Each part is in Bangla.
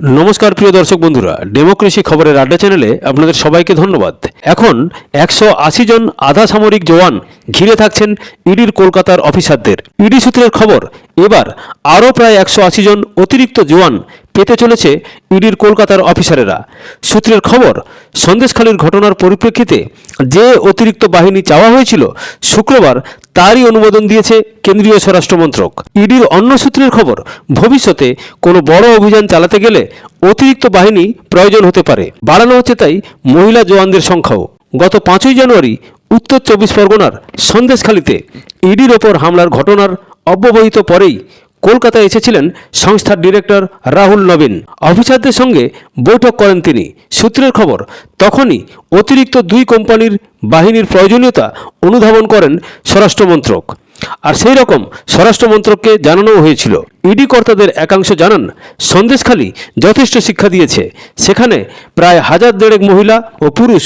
নমস্কার, প্রিয় দর্শক বন্ধুরা। ডেমোক্রেসি খবরের আড্ডা চ্যানেলে আপনাদের সবাইকে ধন্যবাদ। এখন একশো আশি জন আধা সামরিক জওয়ান ঘিরে থাকছেন ইডির কলকাতার অফিসারদের। ইডি সূত্রের খবর এবার আরও প্রায় একশো আশি জন অতিরিক্ত জওয়ান পেতে চলেছে ইডির কলকাতার অফিসারেরা। সূত্রের খবর, সন্দেশখালীর ঘটনার পরিপ্রেক্ষিতে যে অতিরিক্ত বাহিনী চাওয়া হয়েছিল, শুক্রবার তারই অনুমোদন দিয়েছে কেন্দ্রীয় স্বরাষ্ট্রমন্ত্রক। ইডির অন্য সূত্রের খবর, ভবিষ্যতে কোনো বড় অভিযান চালাতে গেলে অতিরিক্ত বাহিনী প্রয়োজন হতে পারে। বাড়ানো হচ্ছে তাই মহিলা জওয়ানদের সংখ্যাও। গত পাঁচই জানুয়ারি উত্তর চব্বিশ পরগনার সন্দেশখালীতে ইডির ওপর হামলার ঘটনার অব্যবহিত পরেই কলকাতায় এসেছিলেন সংস্থার ডিরেক্টর রাহুল নবীন। অফিসারদের সঙ্গে বৈঠক করেন তিনি। সূত্রের খবর, তখনই অতিরিক্ত দুই কোম্পানির বাহিনীর প্রয়োজনীয়তা অনুধাবন করেন স্বরাষ্ট্রমন্ত্রক আর সেই রকম স্বরাষ্ট্রমন্ত্রককে জানানো হয়েছিল। ইডি কর্তাদের একাংশ জানান, সন্দেশখালী যথেষ্ট শিক্ষা দিয়েছে। সেখানে প্রায় হাজার দেড়েক মহিলা ও পুরুষ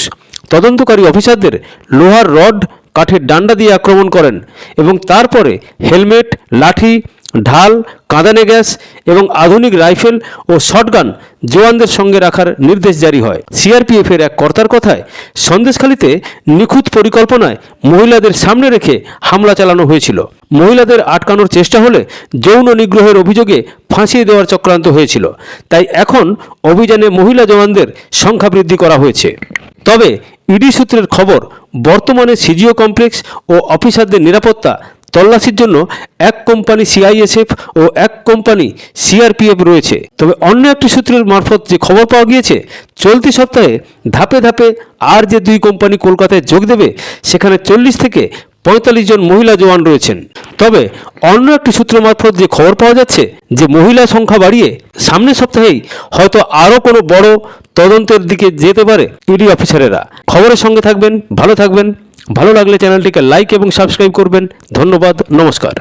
তদন্তকারী অফিসারদের লোহার রড কাঠের ডান্ডা দিয়ে আক্রমণ করেন এবং তারপরে হেলমেট, লাঠি, ঢাল, কাঁদানে গ্যাস এবং আধুনিক রাইফেল ও শটগান জওয়ানদের সঙ্গে রাখার নির্দেশ জারি হয়। সিআরপিএফের এক কর্তার কথায় সন্দেশখালীতে নিখুঁত পরিকল্পনায় মহিলাদের সামনে রেখে হামলা চালানো হয়েছিল। মহিলাদের আটকানোর চেষ্টা হলে যৌন নিগ্রহের অভিযোগে ফাঁসিয়ে দেওয়ার চক্রান্ত হয়েছিল। তাই এখন অভিযানে মহিলা জওয়ানদের সংখ্যা বৃদ্ধি করা হয়েছে। তবে ইডি সূত্রের খবর, বর্তমানে সিজিও কমপ্লেক্স ও অফিসারদের নিরাপত্তা তল্লাশির জন্য এক কোম্পানি সিআইএসএফ ও এক কোম্পানি সিআরপিএফ রয়েছে। তবে অন্য একটি সূত্রের মারফত যে খবর পাওয়া গিয়েছে, চলতি সপ্তাহে ধাপে ধাপে আর যে দুই কোম্পানি কলকাতায় যোগ দেবে, সেখানে চল্লিশ থেকে পঁয়তাল্লিশ জন মহিলা জওয়ান রয়েছেন। তবে অন্য একটি সূত্র মারফত যে খবর পাওয়া যাচ্ছে যে মহিলা সংখ্যা বাড়িয়ে সামনের সপ্তাহেই হয়তো আরও কোনো বড় তদন্তের দিকে যেতে পারে ইডি অফিসারেরা। খবরের সঙ্গে থাকবেন, ভালো থাকবেন। ভালো লাগলে চ্যানেলটিকে লাইক এবং সাবস্ক্রাইব করবেন। ধন্যবাদ, নমস্কার।